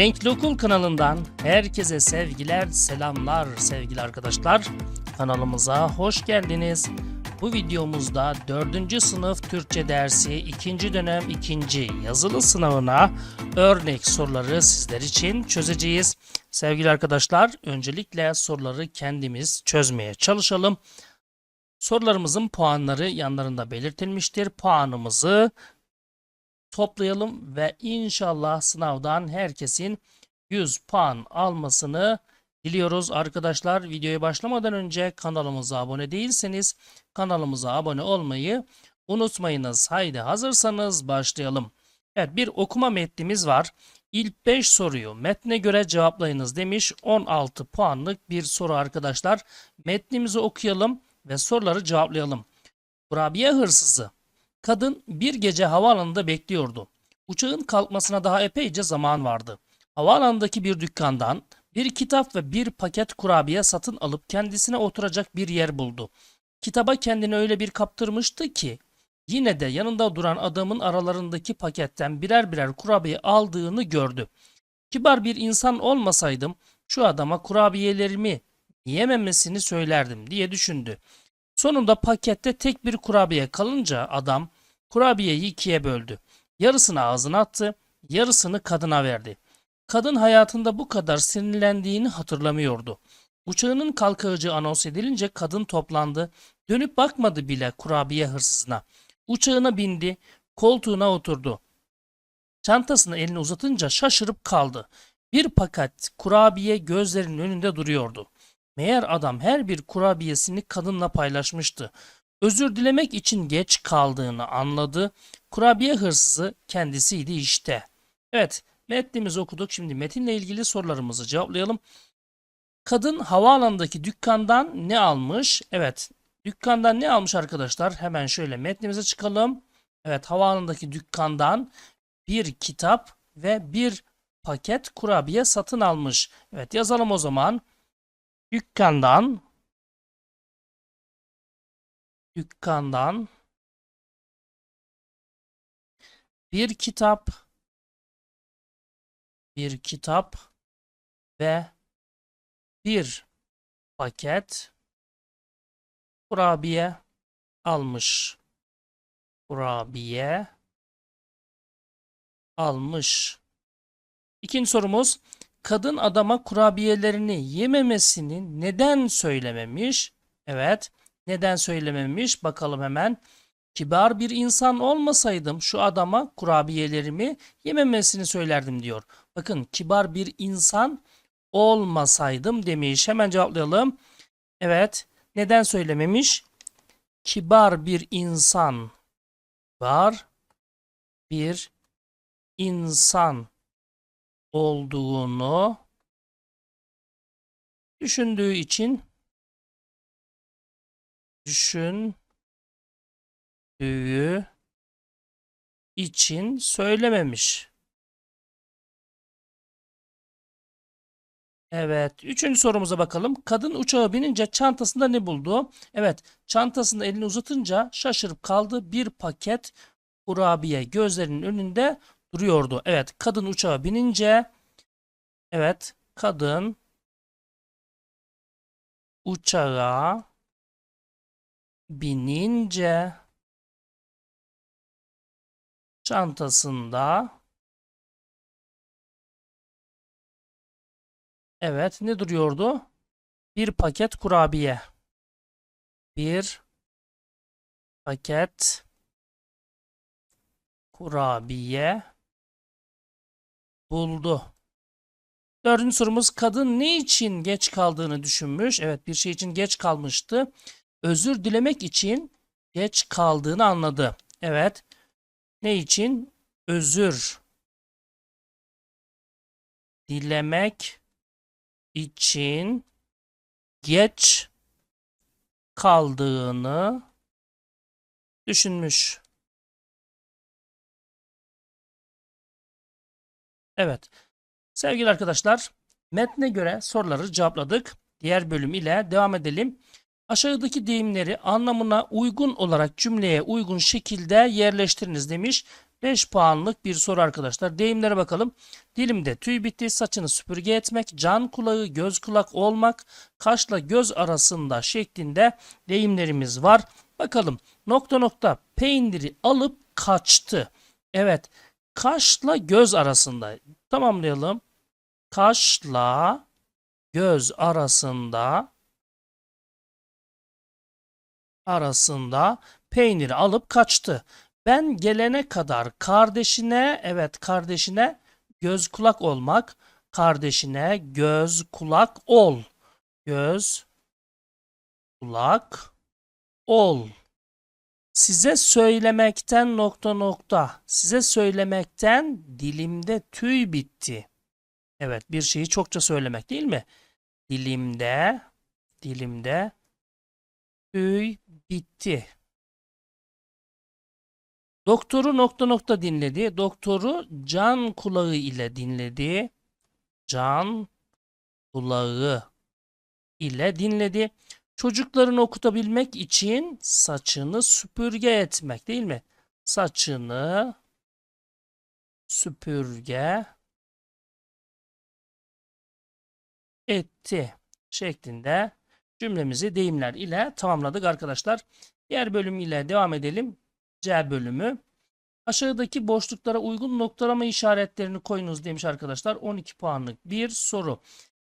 Renkli Okul kanalından herkese sevgiler, selamlar sevgili arkadaşlar. Kanalımıza hoş geldiniz. Bu videomuzda 4. sınıf Türkçe dersi 2. dönem 2. yazılı sınavına örnek soruları sizler için çözeceğiz. Sevgili arkadaşlar, öncelikle soruları kendimiz çözmeye çalışalım. Sorularımızın puanları yanlarında belirtilmiştir. Puanımızı toplayalım ve inşallah sınavdan herkesin 100 puan almasını diliyoruz arkadaşlar. Videoya başlamadan önce kanalımıza abone değilseniz kanalımıza abone olmayı unutmayınız. Haydi hazırsanız başlayalım. Evet bir okuma metnimiz var. İlk 5 soruyu metne göre cevaplayınız demiş. 16 puanlık bir soru arkadaşlar. Metnimizi okuyalım ve soruları cevaplayalım. Kurabiye hırsızı Kadın bir gece havaalanında bekliyordu. Uçağın kalkmasına daha epeyce zaman vardı. Havaalanındaki bir dükkandan bir kitap ve bir paket kurabiye satın alıp kendisine oturacak bir yer buldu. Kitaba kendini öyle bir kaptırmıştı ki yine de yanında duran adamın aralarındaki paketten birer birer kurabiye aldığını gördü. Kibar bir insan olmasaydım şu adama kurabiyelerimi yememesini söylerdim diye düşündü. Sonunda pakette tek bir kurabiye kalınca adam kurabiyeyi ikiye böldü. Yarısını ağzına attı, yarısını kadına verdi. Kadın hayatında bu kadar sinirlendiğini hatırlamıyordu. Uçağının kalkacağı anons edilince kadın toplandı. Dönüp bakmadı bile kurabiye hırsızına. Uçağına bindi, koltuğuna oturdu. Çantasını eline uzatınca şaşırıp kaldı. Bir paket kurabiye gözlerinin önünde duruyordu. Meğer adam her bir kurabiyesini kadınla paylaşmıştı. Özür dilemek için geç kaldığını anladı. Kurabiye hırsızı kendisiydi işte. Evet, metnimizi okuduk. Şimdi metinle ilgili sorularımızı cevaplayalım. Kadın havaalanındaki dükkandan ne almış? Evet, dükkandan ne almış arkadaşlar? Hemen şöyle metnimize çıkalım. Evet, havaalanındaki dükkandan bir kitap ve bir paket kurabiye satın almış. Evet, yazalım o zaman. Dükkandan dükkandan bir kitap bir kitap ve bir paket kurabiye almış. Kurabiye almış. İkinci sorumuz kadın adama kurabiyelerini yememesini neden söylememiş? Evet. Neden söylememiş? Bakalım hemen. Kibar bir insan olmasaydım şu adama kurabiyelerimi yememesini söylerdim diyor. Bakın kibar bir insan olmasaydım demiş. Hemen cevaplayalım. Evet. Neden söylememiş? Kibar bir insan var. Bir insan olduğunu düşündüğü için düşündüğü için söylememiş. Evet. Üçüncü sorumuza bakalım. Kadın uçağa binince çantasında ne buldu? Evet. Çantasında elini uzatınca şaşırıp kaldı. Bir paket kurabiye gözlerinin önünde duruyordu. Evet. Kadın uçağa binince evet. Kadın uçağa binince çantasında evet ne duruyordu? Bir paket kurabiye. Bir paket kurabiye buldu. Dördüncü sorumuz kadın ne için geç kaldığını düşünmüş. Evet bir şey için geç kalmıştı özür dilemek için geç kaldığını anladı. Evet. Ne için? Özür dilemek için geç kaldığını düşünmüş. Evet. Sevgili arkadaşlar, metne göre soruları cevapladık. Diğer bölüm ile devam edelim. Aşağıdaki deyimleri anlamına uygun olarak cümleye uygun şekilde yerleştiriniz demiş. 5 puanlık bir soru arkadaşlar. Deyimlere bakalım. Dilimde tüy bitti, saçını süpürge etmek, can kulağı, göz kulak olmak, kaşla göz arasında şeklinde deyimlerimiz var. Bakalım nokta nokta peyniri alıp kaçtı. Evet kaşla göz arasında tamamlayalım. Kaşla göz arasında arasında peyniri alıp kaçtı. Ben gelene kadar kardeşine evet kardeşine göz kulak olmak kardeşine göz kulak ol. Göz kulak ol. Size söylemekten nokta nokta. Size söylemekten dilimde tüy bitti. Evet bir şeyi çokça söylemek değil mi? Dilimde dilimde tüy bitti. Doktoru nokta nokta dinledi. Doktoru can kulağı ile dinledi. Can kulağı ile dinledi. Çocuklarını okutabilmek için saçını süpürge etmek değil mi? Saçını süpürge etti şeklinde cümlemizi deyimler ile tamamladık arkadaşlar. Diğer bölüm ile devam edelim. C bölümü. Aşağıdaki boşluklara uygun noktalama işaretlerini koyunuz demiş arkadaşlar. 12 puanlık bir soru.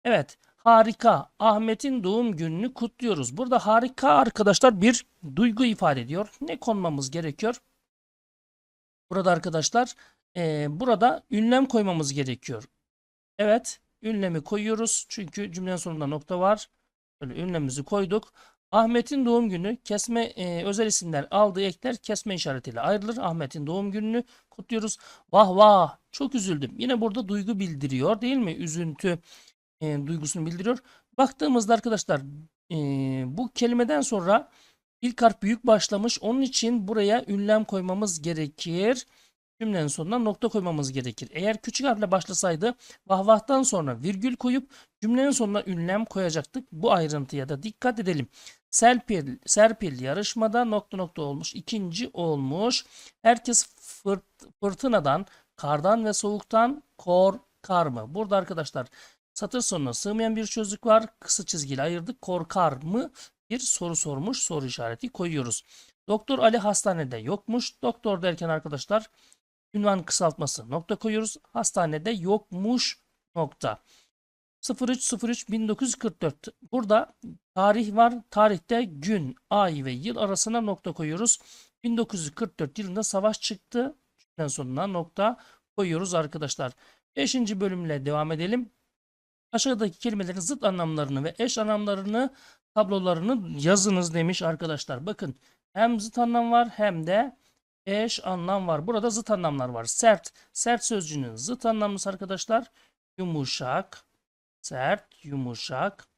Evet harika. Ahmet'in doğum gününü kutluyoruz. Burada harika arkadaşlar bir duygu ifade ediyor. Ne konmamız gerekiyor? Burada arkadaşlar eee, burada ünlem koymamız gerekiyor. Evet ünlemi koyuyoruz. Çünkü cümlenin sonunda nokta var. Böyle ünlemimizi koyduk. Ahmet'in doğum günü kesme e, özel isimler aldığı ekler kesme işaretiyle ayrılır. Ahmet'in doğum gününü kutluyoruz. Vah vah çok üzüldüm. Yine burada duygu bildiriyor değil mi? Üzüntü e, duygusunu bildiriyor. Baktığımızda arkadaşlar e, bu kelimeden sonra ilk harf büyük başlamış. Onun için buraya ünlem koymamız gerekir. Cümlenin sonuna nokta koymamız gerekir. Eğer küçük harfle başlasaydı vahvahtan sonra virgül koyup cümlenin sonuna ünlem koyacaktık. Bu ayrıntıya da dikkat edelim. Serpil, Serpil yarışmada nokta nokta olmuş. ikinci olmuş. Herkes fırt- fırtınadan, kardan ve soğuktan korkar mı? Burada arkadaşlar satır sonuna sığmayan bir çözük var. Kısa çizgiyle ayırdık. Korkar mı? Bir soru sormuş. Soru işareti koyuyoruz. Doktor Ali hastanede yokmuş. Doktor derken arkadaşlar ünvan kısaltması nokta koyuyoruz. Hastanede yokmuş nokta. 03.03.1944 burada tarih var. Tarihte gün, ay ve yıl arasına nokta koyuyoruz. 1944 yılında savaş çıktı. Cümlenin sonuna nokta koyuyoruz arkadaşlar. 5. bölümle devam edelim. Aşağıdaki kelimelerin zıt anlamlarını ve eş anlamlarını tablolarını yazınız demiş arkadaşlar. Bakın hem zıt anlam var hem de eş anlam var. Burada zıt anlamlar var. Sert, sert sözcüğünün zıt anlamlısı arkadaşlar. Yumuşak, sert, yumuşak,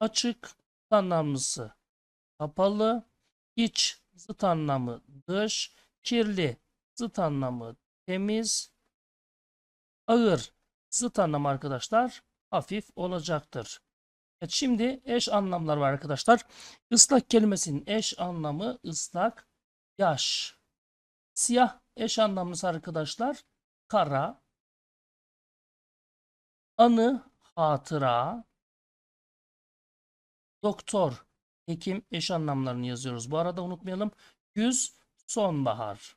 açık anlamlısı kapalı, iç zıt anlamı dış, kirli zıt anlamı temiz, ağır zıt anlamı arkadaşlar hafif olacaktır. Evet, şimdi eş anlamlar var arkadaşlar. Islak kelimesinin eş anlamı ıslak, yaş. Siyah eş anlamlısı arkadaşlar kara, anı, hatıra, doktor, hekim eş anlamlarını yazıyoruz. Bu arada unutmayalım. Güz, sonbahar.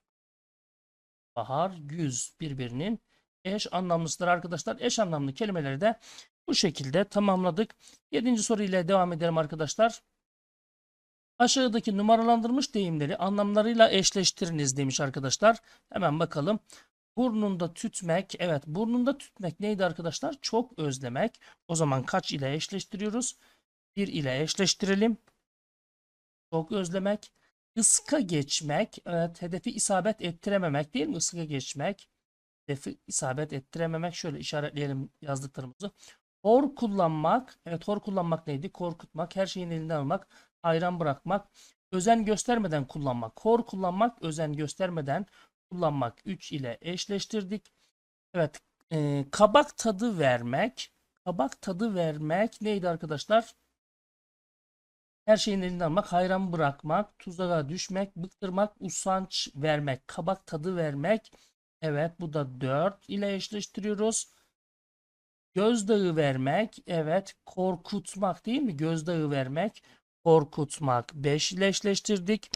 Bahar, güz birbirinin eş anlamlısıdır arkadaşlar. Eş anlamlı kelimeleri de bu şekilde tamamladık. Yedinci soru ile devam edelim arkadaşlar. Aşağıdaki numaralandırmış deyimleri anlamlarıyla eşleştiriniz demiş arkadaşlar. Hemen bakalım. Burnunda tütmek. Evet burnunda tütmek neydi arkadaşlar? Çok özlemek. O zaman kaç ile eşleştiriyoruz? 1 ile eşleştirelim. Çok özlemek. Iska geçmek. Evet hedefi isabet ettirememek değil mi? Iska geçmek. Hedefi isabet ettirememek. Şöyle işaretleyelim yazdıklarımızı. Hor kullanmak. Evet hor kullanmak neydi? Korkutmak. Her şeyin elinden almak. Hayran bırakmak. Özen göstermeden kullanmak. Hor kullanmak. Özen göstermeden kullanmak 3 ile eşleştirdik. Evet. e, kabak tadı vermek. Kabak tadı vermek neydi arkadaşlar? Her şeyin elinden almak, hayran bırakmak, tuzağa düşmek, bıktırmak, usanç vermek, kabak tadı vermek Evet bu da 4 ile eşleştiriyoruz. Gözdağı vermek. Evet korkutmak değil mi? Gözdağı vermek. Korkutmak. 5 ile eşleştirdik.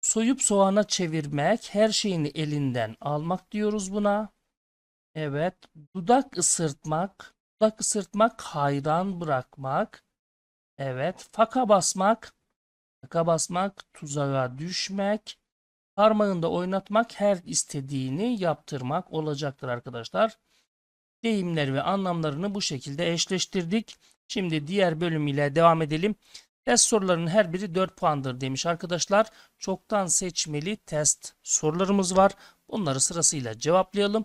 Soyup soğana çevirmek. Her şeyini elinden almak diyoruz buna. Evet. Dudak ısırtmak. Dudak ısırtmak. Hayran bırakmak. Evet. Faka basmak. Faka basmak. Tuzağa düşmek. Parmağında oynatmak. Her istediğini yaptırmak olacaktır arkadaşlar. Deyimler ve anlamlarını bu şekilde eşleştirdik. Şimdi diğer bölüm ile devam edelim. Test sorularının her biri 4 puandır demiş arkadaşlar. Çoktan seçmeli test sorularımız var. Bunları sırasıyla cevaplayalım.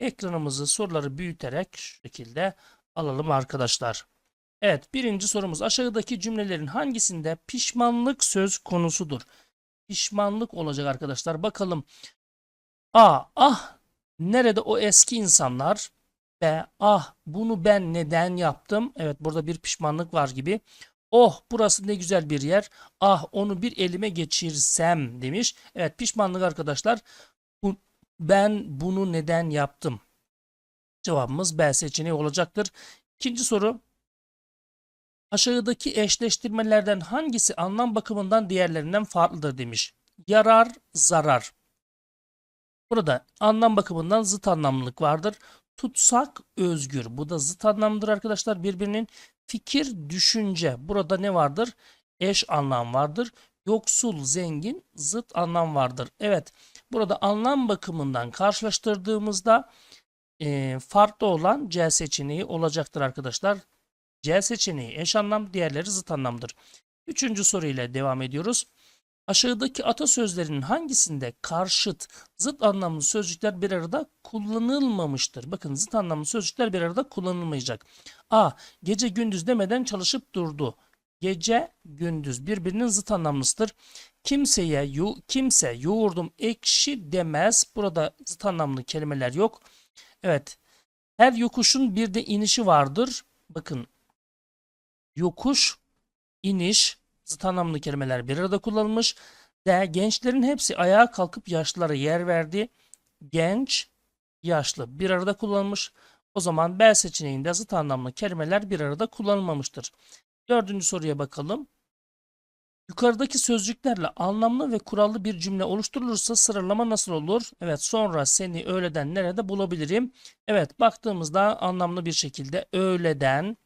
Ekranımızı soruları büyüterek şu şekilde alalım arkadaşlar. Evet birinci sorumuz aşağıdaki cümlelerin hangisinde pişmanlık söz konusudur? Pişmanlık olacak arkadaşlar. Bakalım. A. Ah nerede o eski insanlar? B. Ah bunu ben neden yaptım? Evet burada bir pişmanlık var gibi. Oh burası ne güzel bir yer. Ah onu bir elime geçirsem demiş. Evet pişmanlık arkadaşlar. Bu, ben bunu neden yaptım? Cevabımız B seçeneği olacaktır. İkinci soru. Aşağıdaki eşleştirmelerden hangisi anlam bakımından diğerlerinden farklıdır demiş. Yarar, zarar. Burada anlam bakımından zıt anlamlılık vardır. Tutsak, özgür. Bu da zıt anlamdır arkadaşlar birbirinin. Fikir, düşünce. Burada ne vardır? Eş anlam vardır. Yoksul, zengin, zıt anlam vardır. Evet, burada anlam bakımından karşılaştırdığımızda e, farklı olan C seçeneği olacaktır arkadaşlar. C seçeneği eş anlam, diğerleri zıt anlamdır. Üçüncü soru ile devam ediyoruz. Aşağıdaki atasözlerinin hangisinde karşıt, zıt anlamlı sözcükler bir arada kullanılmamıştır? Bakın zıt anlamlı sözcükler bir arada kullanılmayacak. A. Gece gündüz demeden çalışıp durdu. Gece gündüz birbirinin zıt anlamlısıdır. Kimseye yu, kimse yoğurdum ekşi demez. Burada zıt anlamlı kelimeler yok. Evet. Her yokuşun bir de inişi vardır. Bakın yokuş, iniş, zıt anlamlı kelimeler bir arada kullanılmış. D. Gençlerin hepsi ayağa kalkıp yaşlılara yer verdi. Genç, yaşlı bir arada kullanılmış. O zaman B seçeneğinde zıt anlamlı kelimeler bir arada kullanılmamıştır. Dördüncü soruya bakalım. Yukarıdaki sözcüklerle anlamlı ve kurallı bir cümle oluşturulursa sıralama nasıl olur? Evet sonra seni öğleden nerede bulabilirim? Evet baktığımızda anlamlı bir şekilde öğleden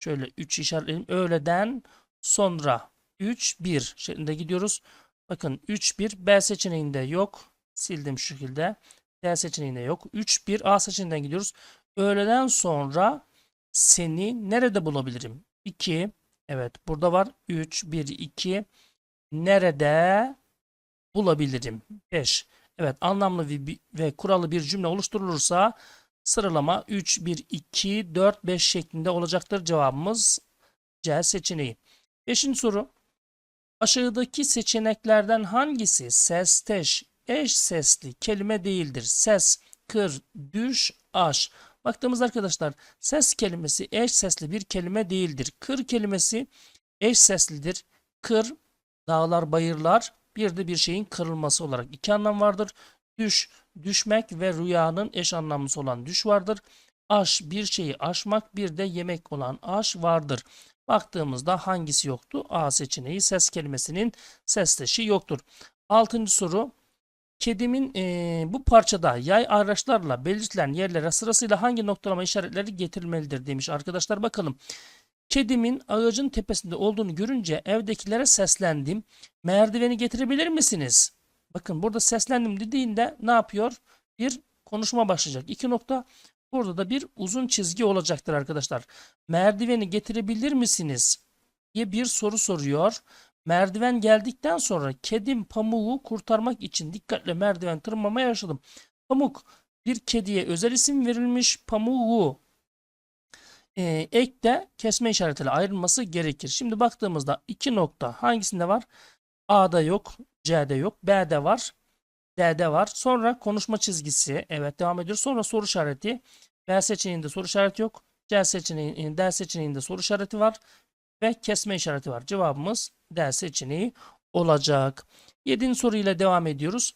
şöyle 3 işaretleyelim. Öğleden sonra 3 1 şeklinde gidiyoruz. Bakın 3 1 B seçeneğinde yok. Sildim şu şekilde. D seçeneğinde yok. 3 1 A seçeneğinden gidiyoruz. Öğleden sonra seni nerede bulabilirim? 2 Evet burada var. 3 1 2 nerede bulabilirim? 5 Evet anlamlı ve, kurallı bir cümle oluşturulursa sıralama 3 1 2 4 5 şeklinde olacaktır. Cevabımız C seçeneği. Beşinci soru. Aşağıdaki seçeneklerden hangisi sesteş, eş sesli kelime değildir? Ses, kır, düş, aş. Baktığımız arkadaşlar ses kelimesi eş sesli bir kelime değildir. Kır kelimesi eş seslidir. Kır, dağlar, bayırlar bir de bir şeyin kırılması olarak iki anlam vardır. Düş, düşmek ve rüyanın eş anlamlısı olan düş vardır. Aş, bir şeyi aşmak bir de yemek olan aş vardır. Baktığımızda hangisi yoktu? A seçeneği ses kelimesinin sesleşi yoktur. Altıncı soru. Kedimin e, bu parçada yay araçlarla belirtilen yerlere sırasıyla hangi noktalama işaretleri getirilmelidir demiş arkadaşlar. Bakalım. Kedimin ağacın tepesinde olduğunu görünce evdekilere seslendim. Merdiveni getirebilir misiniz? Bakın burada seslendim dediğinde ne yapıyor? Bir konuşma başlayacak. İki nokta. Burada da bir uzun çizgi olacaktır arkadaşlar. Merdiveni getirebilir misiniz? diye bir soru soruyor. Merdiven geldikten sonra kedim pamuğu kurtarmak için dikkatle merdiven tırmanmaya başladım. Pamuk bir kediye özel isim verilmiş. Pamuğu e, ekte kesme işaretiyle ayrılması gerekir. Şimdi baktığımızda iki nokta hangisinde var? A'da yok, C'de yok, B'de var, D'de var. Sonra konuşma çizgisi. Evet devam ediyor. Sonra soru işareti. B seçeneğinde soru işareti yok. C seçeneğinde, D seçeneğinde soru işareti var. Ve kesme işareti var. Cevabımız D seçeneği olacak. Yedinci soruyla devam ediyoruz.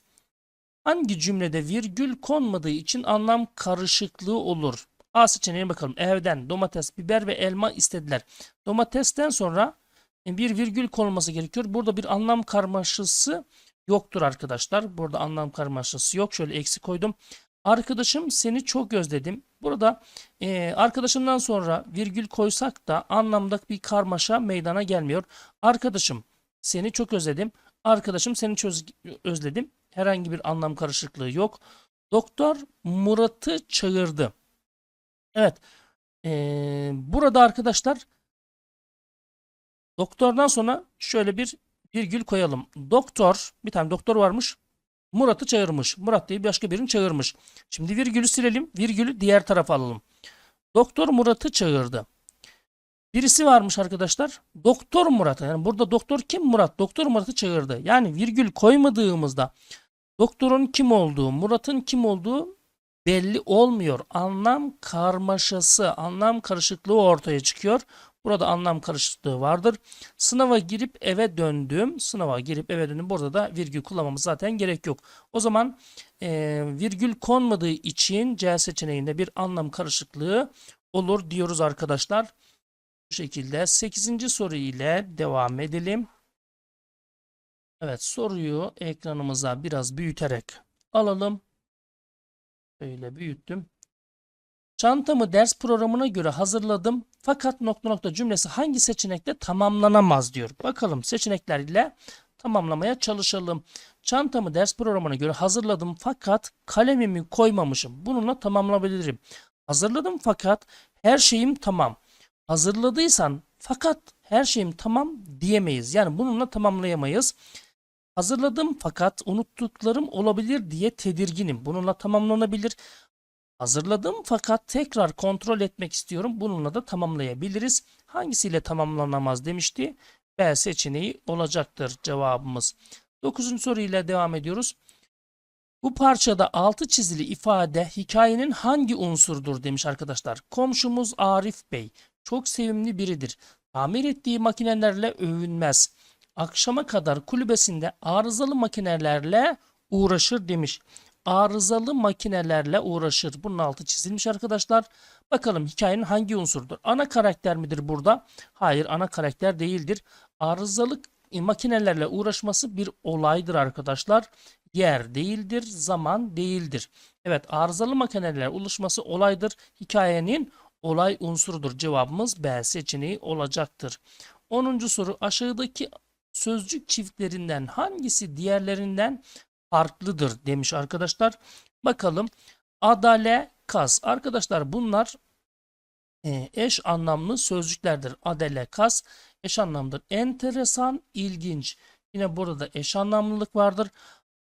Hangi cümlede virgül konmadığı için anlam karışıklığı olur? A seçeneğine bakalım. Evden domates, biber ve elma istediler. Domatesten sonra bir virgül konulması gerekiyor. Burada bir anlam karmaşası yoktur arkadaşlar. Burada anlam karmaşası yok. Şöyle eksi koydum. Arkadaşım seni çok özledim. Burada e, arkadaşımdan sonra virgül koysak da anlamda bir karmaşa meydana gelmiyor. Arkadaşım seni çok özledim. Arkadaşım seni çöz özledim. Herhangi bir anlam karışıklığı yok. Doktor Murat'ı çağırdı. Evet. E, burada arkadaşlar doktordan sonra şöyle bir virgül koyalım. Doktor bir tane doktor varmış. Murat'ı çağırmış. Murat diye başka birini çağırmış. Şimdi virgülü silelim. Virgülü diğer tarafa alalım. Doktor Murat'ı çağırdı. Birisi varmış arkadaşlar. Doktor Murat. Yani burada doktor kim? Murat. Doktor Murat'ı çağırdı. Yani virgül koymadığımızda doktorun kim olduğu, Murat'ın kim olduğu belli olmuyor. Anlam karmaşası, anlam karışıklığı ortaya çıkıyor. Burada anlam karışıklığı vardır. Sınava girip eve döndüm. Sınava girip eve döndüm. Burada da virgül kullanmamız zaten gerek yok. O zaman e, virgül konmadığı için C seçeneğinde bir anlam karışıklığı olur diyoruz arkadaşlar. Bu şekilde 8. soru ile devam edelim. Evet soruyu ekranımıza biraz büyüterek alalım. Böyle büyüttüm. Çantamı ders programına göre hazırladım. Fakat nokta nokta cümlesi hangi seçenekle tamamlanamaz diyor. Bakalım seçenekler ile tamamlamaya çalışalım. Çantamı ders programına göre hazırladım fakat kalemimi koymamışım. Bununla tamamlayabilirim. Hazırladım fakat her şeyim tamam. Hazırladıysan fakat her şeyim tamam diyemeyiz. Yani bununla tamamlayamayız. Hazırladım fakat unuttuklarım olabilir diye tedirginim. Bununla tamamlanabilir. Hazırladım fakat tekrar kontrol etmek istiyorum. Bununla da tamamlayabiliriz. Hangisiyle tamamlanamaz demişti. B seçeneği olacaktır cevabımız. 9. soru ile devam ediyoruz. Bu parçada altı çizili ifade hikayenin hangi unsurdur demiş arkadaşlar. Komşumuz Arif Bey çok sevimli biridir. Tamir ettiği makinelerle övünmez. Akşama kadar kulübesinde arızalı makinelerle uğraşır demiş arızalı makinelerle uğraşır. Bunun altı çizilmiş arkadaşlar. Bakalım hikayenin hangi unsurdur? Ana karakter midir burada? Hayır ana karakter değildir. Arızalı makinelerle uğraşması bir olaydır arkadaşlar. Yer değildir, zaman değildir. Evet arızalı makinelerle ulaşması olaydır. Hikayenin olay unsurudur. Cevabımız B seçeneği olacaktır. 10. soru aşağıdaki sözcük çiftlerinden hangisi diğerlerinden farklıdır demiş arkadaşlar. Bakalım. Adale, kas. Arkadaşlar bunlar e, eş anlamlı sözcüklerdir. Adele, kas eş anlamlıdır. Enteresan, ilginç. Yine burada da eş anlamlılık vardır.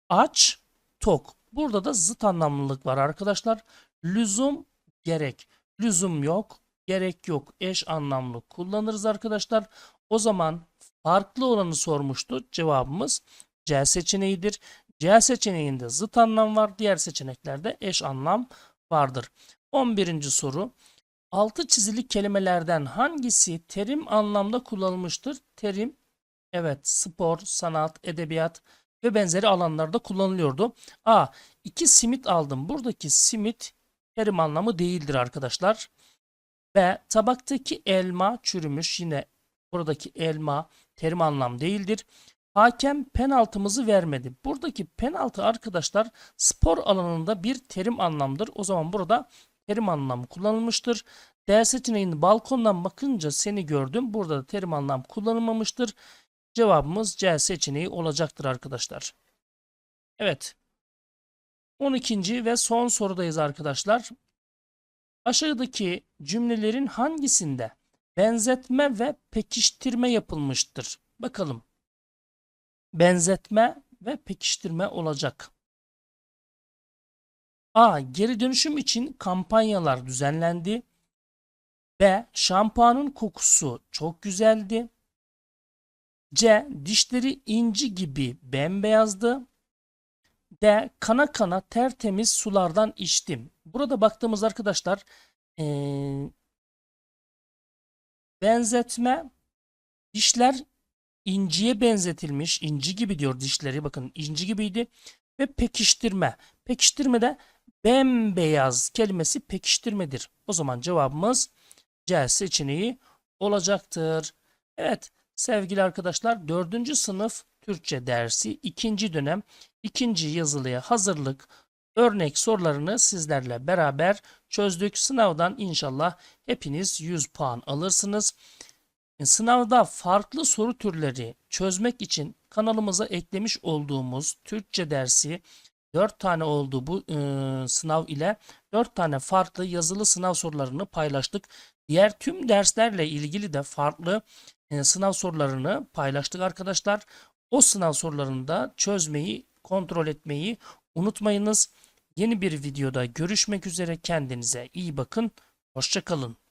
Aç, tok. Burada da zıt anlamlılık var arkadaşlar. Lüzum, gerek. Lüzum yok, gerek yok. Eş anlamlı kullanırız arkadaşlar. O zaman farklı olanı sormuştu. Cevabımız C seçeneğidir. C seçeneğinde zıt anlam var. Diğer seçeneklerde eş anlam vardır. 11. soru. Altı çizili kelimelerden hangisi terim anlamda kullanılmıştır? Terim evet spor, sanat, edebiyat ve benzeri alanlarda kullanılıyordu. A. İki simit aldım. Buradaki simit terim anlamı değildir arkadaşlar. B. Tabaktaki elma çürümüş. Yine buradaki elma terim anlam değildir. Hakem penaltımızı vermedi. Buradaki penaltı arkadaşlar spor alanında bir terim anlamdır. O zaman burada terim anlamı kullanılmıştır. D seçeneğinin balkondan bakınca seni gördüm. Burada da terim anlam kullanılmamıştır. Cevabımız C seçeneği olacaktır arkadaşlar. Evet. 12. ve son sorudayız arkadaşlar. Aşağıdaki cümlelerin hangisinde benzetme ve pekiştirme yapılmıştır? Bakalım benzetme ve pekiştirme olacak. A. Geri dönüşüm için kampanyalar düzenlendi. B. Şampuanın kokusu çok güzeldi. C. Dişleri inci gibi bembeyazdı. D. Kana kana tertemiz sulardan içtim. Burada baktığımız arkadaşlar ee, benzetme dişler inciye benzetilmiş. inci gibi diyor dişleri. Bakın inci gibiydi. ve pekiştirme. Pekiştirmede bembeyaz kelimesi pekiştirmedir. O zaman cevabımız C seçeneği olacaktır. Evet sevgili arkadaşlar 4. sınıf Türkçe dersi 2. dönem 2. yazılıya hazırlık örnek sorularını sizlerle beraber çözdük. Sınavdan inşallah hepiniz 100 puan alırsınız. E, Sınavda farklı soru türleri çözmek için kanalımıza eklemiş olduğumuz Türkçe dersi 4 tane oldu bu e, sınav ile 4 tane farklı yazılı sınav sorularını paylaştık. Diğer tüm derslerle ilgili de farklı e, sınav sorularını paylaştık arkadaşlar. O sınav sorularını da çözmeyi, kontrol etmeyi unutmayınız. Yeni bir videoda görüşmek üzere. Kendinize iyi bakın. Hoşçakalın.